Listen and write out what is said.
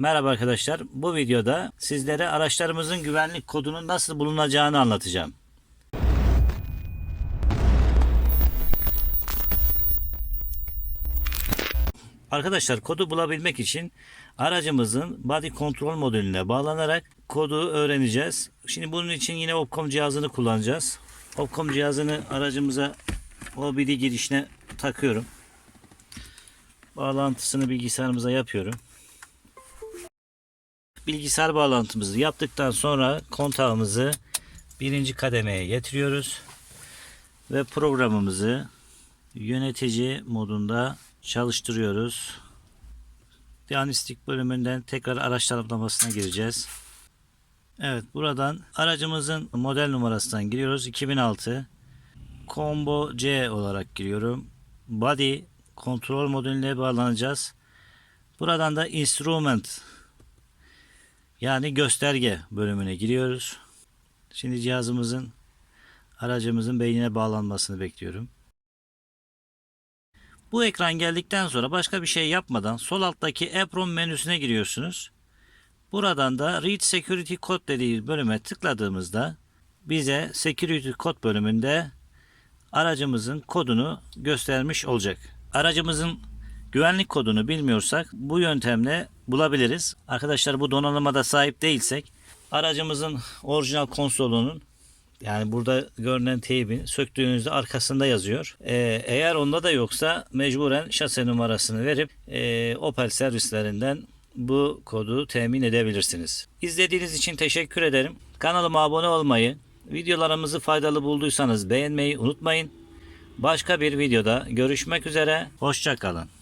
Merhaba arkadaşlar. Bu videoda sizlere araçlarımızın güvenlik kodunun nasıl bulunacağını anlatacağım. Arkadaşlar kodu bulabilmek için aracımızın body control modülüne bağlanarak kodu öğreneceğiz. Şimdi bunun için yine Opcom cihazını kullanacağız. Opcom cihazını aracımıza OBD girişine takıyorum. Bağlantısını bilgisayarımıza yapıyorum. Bilgisayar bağlantımızı yaptıktan sonra kontağımızı birinci kademeye getiriyoruz. Ve programımızı yönetici modunda çalıştırıyoruz. Diagnostik bölümünden tekrar araç tanımlamasına gireceğiz. Evet buradan aracımızın model numarasından giriyoruz. 2006 Combo C olarak giriyorum. Body kontrol modülüne bağlanacağız. Buradan da instrument yani gösterge bölümüne giriyoruz. Şimdi cihazımızın aracımızın beynine bağlanmasını bekliyorum. Bu ekran geldikten sonra başka bir şey yapmadan sol alttaki EPROM menüsüne giriyorsunuz. Buradan da Read Security Code dediği bölüme tıkladığımızda bize Security Code bölümünde aracımızın kodunu göstermiş olacak. Aracımızın güvenlik kodunu bilmiyorsak bu yöntemle bulabiliriz. Arkadaşlar bu donanıma da sahip değilsek aracımızın orijinal konsolunun yani burada görünen teybin söktüğünüzde arkasında yazıyor. Ee, eğer onda da yoksa mecburen şase numarasını verip e, Opel servislerinden bu kodu temin edebilirsiniz. İzlediğiniz için teşekkür ederim. Kanalıma abone olmayı, videolarımızı faydalı bulduysanız beğenmeyi unutmayın. Başka bir videoda görüşmek üzere. Hoşçakalın.